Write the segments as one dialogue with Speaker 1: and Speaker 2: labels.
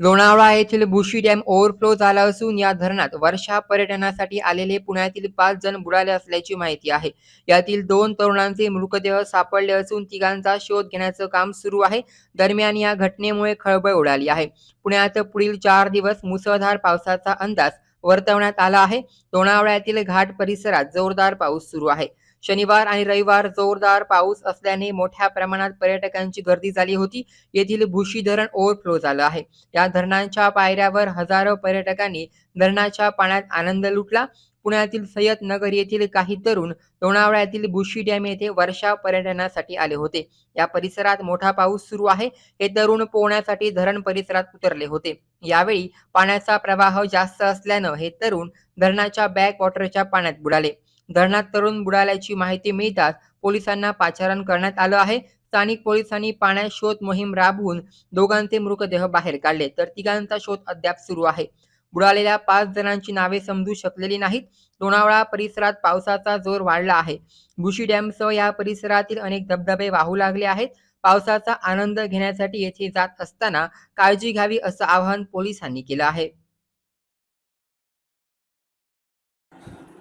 Speaker 1: लोणावळा येथील बुशी dam overflow झाला असून या धरणात वर्षा पर्यटनासाठी आलेले पुण्यातील पाच जण बुडाले असल्याची माहिती आहे. यातील दोन तरुणांचे मृतदेह सापडले असून तिघांचा शोध घेण्याचं काम सुरू आहे. दरम्यान या घटनेमुळे खळबळ उडाली आहे. पुण्यात पुढील चार दिवस मुसळधार पावसाचा अंदाज वर्तवण्यात आला आहे. लोणावळ्यातील घाट परिसरात जोरदार पाऊस सुरू आहे. शनिवार आणि रविवार जोरदार पाऊस असल्याने मोठ्या प्रमाणात पर्यटकांची गर्दी झाली होती. येथील भुशी धरण ओव्हरफ्लो झालं आहे. या धरणांच्या पायऱ्यावर हजारो पर्यटकांनी धरणाच्या पाण्यात आनंद लुटला. पुण्यातील सय्यद नगर येथील काही तरुण लोणावळ्यातील बुशी डॅम येथे वर्षा पर्यटनासाठी आले होते. या परिसरात मोठा पाऊस सुरू आहे. हे तरुण पोहण्यासाठी धरण परिसरात उतरले होते. यावेळी पाण्याचा प्रवाह जास्त असल्यानं हे तरुण धरणाच्या बॅक वॉटरच्या पाण्यात बुडाले. धरणात तरुण बुडाल्याची माहिती मिळताच पोलिसांना पाचारण करण्यात आलं आहे. स्थानिक पोलिसांनी पाण्यात शोध मोहीम राबवून दोघांचे मृतदेह बाहेर काढले. तर तिघांचा शोध अद्याप सुरू आहे. बुडालेल्या पाच जणांची नावे समजू शकलेली नाहीत. लोणावळा परिसरात पावसाचा जोर वाढला आहे. बुशी डॅमसह या परिसरातील अनेक धबधबे वाहू लागले आहेत. पावसाचा आनंद घेण्यासाठी येथे जात असताना काळजी घ्यावी असं आवाहन पोलिसांनी केलं आहे.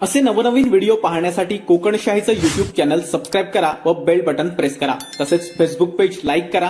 Speaker 2: असे नवनवीन व्हिडिओ पाहण्यासाठी कोकणशाहीचं युट्यूब चॅनल सबस्क्राईब करा व बेल बटन प्रेस करा. तसेच फेसबुक पेज लाईक करा.